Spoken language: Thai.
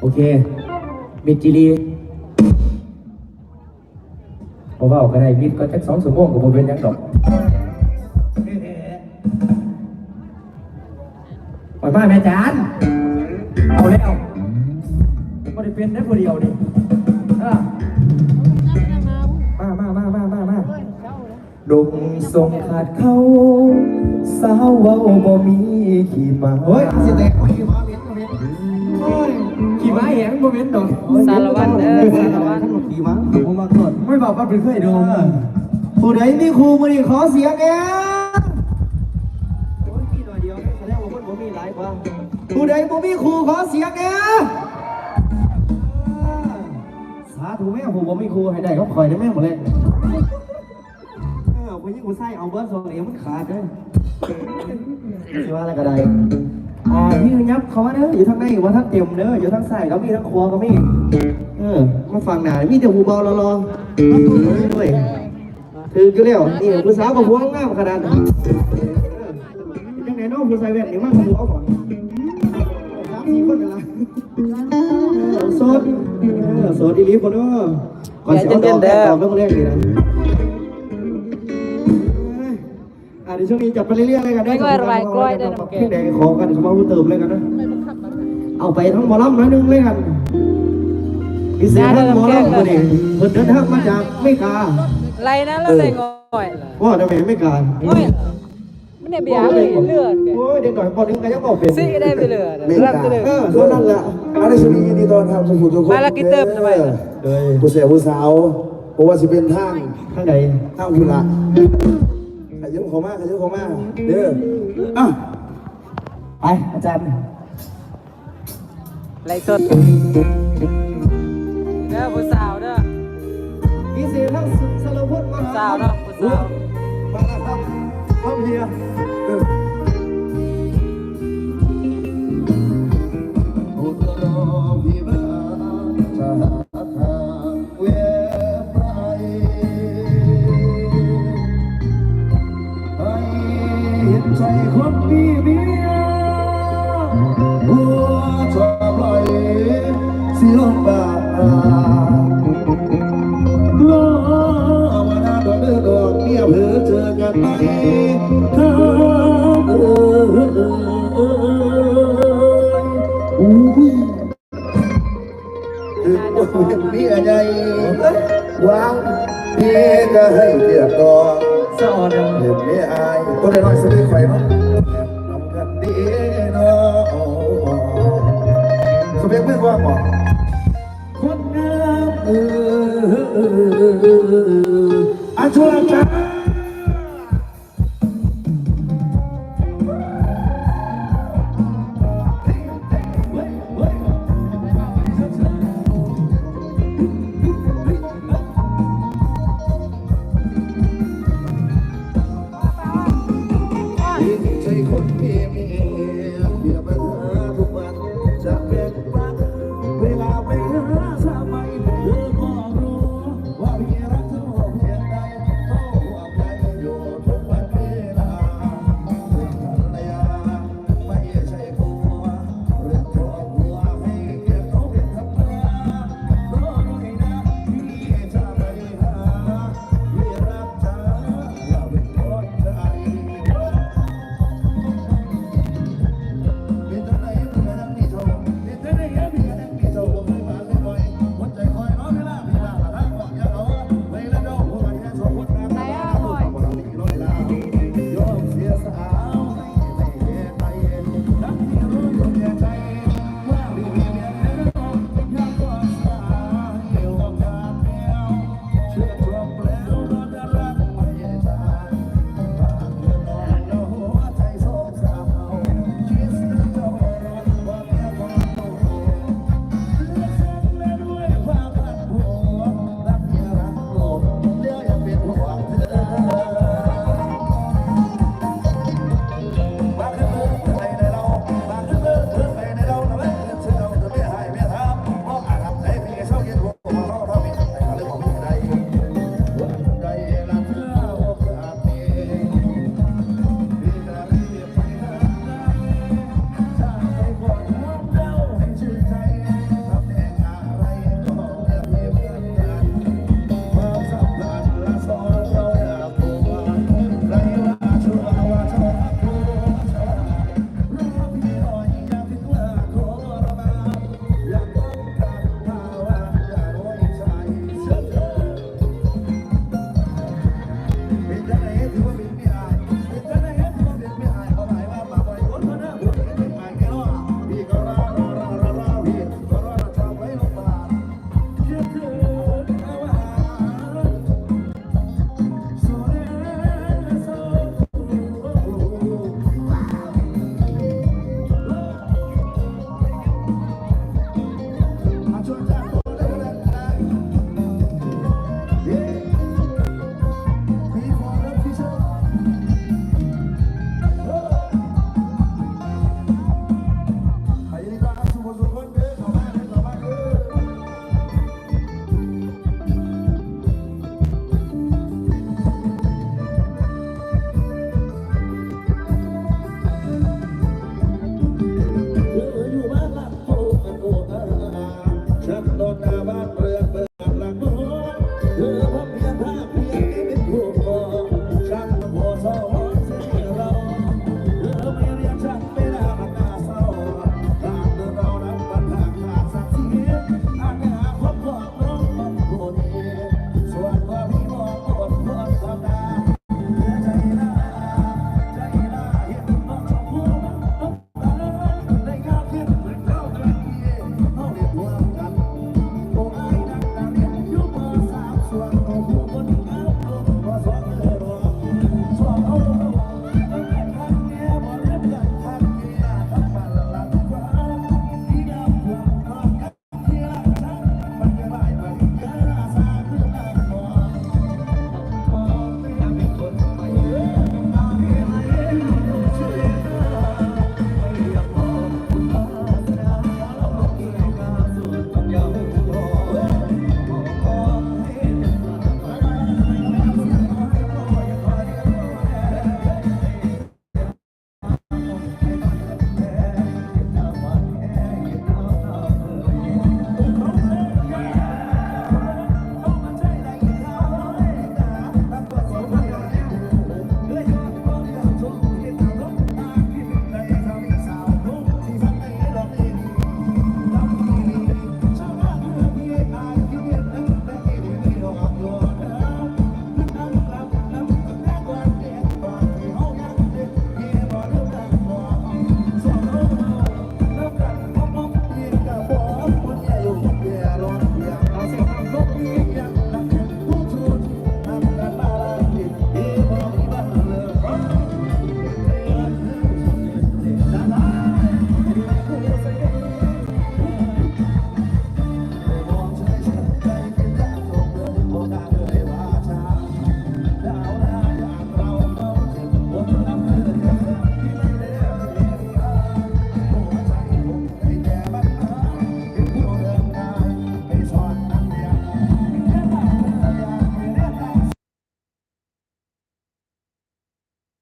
โอเคมิจิรี เพราะว่าก็ได้มิดก็จักสองชั่วโมงกับโมเป็นหยังดอกปล่อยมาแม่จานเอาแล้วไม่ได้เป็นได้คนเดียวดิเออมามามามามามาดงทรงขาดเขาสาวเว้าบ่มีขี่มาเฮ้ยสิแตกไม่ขี่มาเม็ดเม็ดโอ้ยขี่ม้าแหงบ่เม็ดดอกสารวัตรเด้อสารวัตร ขี่ม้าผมมาก่อนไม่บอกว่าเป็นเคยดูผู้ใดมีครูมาดิขอเสียงแกผู้ใดบ่มีครูขอเสียงแกสาธุแม่ผมบ่มีครูให้ได้เขาคอยได้แม่หมดเลยเออผู้หญิงผู้ชายเอาเบิร์ดสองเหลี่ยมมันขาดเลยสิว่าอะไรก็ได้อ่าที่ยับเขาว่าเด้ออยู่ทางในว่าทั้งเต็มเด้ออยู่ทั้งใส่ก็มีทั้งครัวก็มีเออ มาฟังหนามีแต่หูเบารอรอด้วยคือก็เรียกนี่ผู้สาวกับหัวงามขนาดนั้นยังไงน้องผู้ชายแบบนี้มากกว่าหัวก่อนสามสี่คนกันละโสดเออโสดอีลีคนเนาะก่อนเสียดอกแก้ตอบเรื่องแรกเลยนะอ่าเดี๋ยวช่วงนี้จับไปเรื่อยๆเลยกันได้เพลงแดงขอกันสมมติเติมเลยกันนะเอาไปทั้งหมอลำหน่อยหนึงเลยกัน พิเศษทั้งหมอลำมาดิเพิ่นเดินทางมาจากไม่กาไรนะเราเลยง่อยว่าทำไมไม่กาง่อยไม่ได้เบียร์เลยเลือดโอ้ยเด็กหน่อยพอถึงกันยังบอกเป็นซิได้ไปเลือดไม่รับกล้าไปเลยเออเท่านั้นแหละอันนี้สุนียินดีต้อนรับทุกผู้ทุกคนมาแล้วกินเติมทำไมเออผู้เสียผู้สาวเพราะว่าสิเป็นทางข้างในทางคุณละขยับเขามาขยับเขามาเด้ออะไปอาจารย์ไรสด สาวเนาะผู้สาว มาแล้วครับเข้าเฮีย วางพี่ก็ให้เกียก่อยสอนยังเห็นไม่อายคนน้อยสุดทไฟเนาะทำกันดีเนาะสเปคเพื่อนว่าบอคนงามออเออเออเอออาชุลจ้า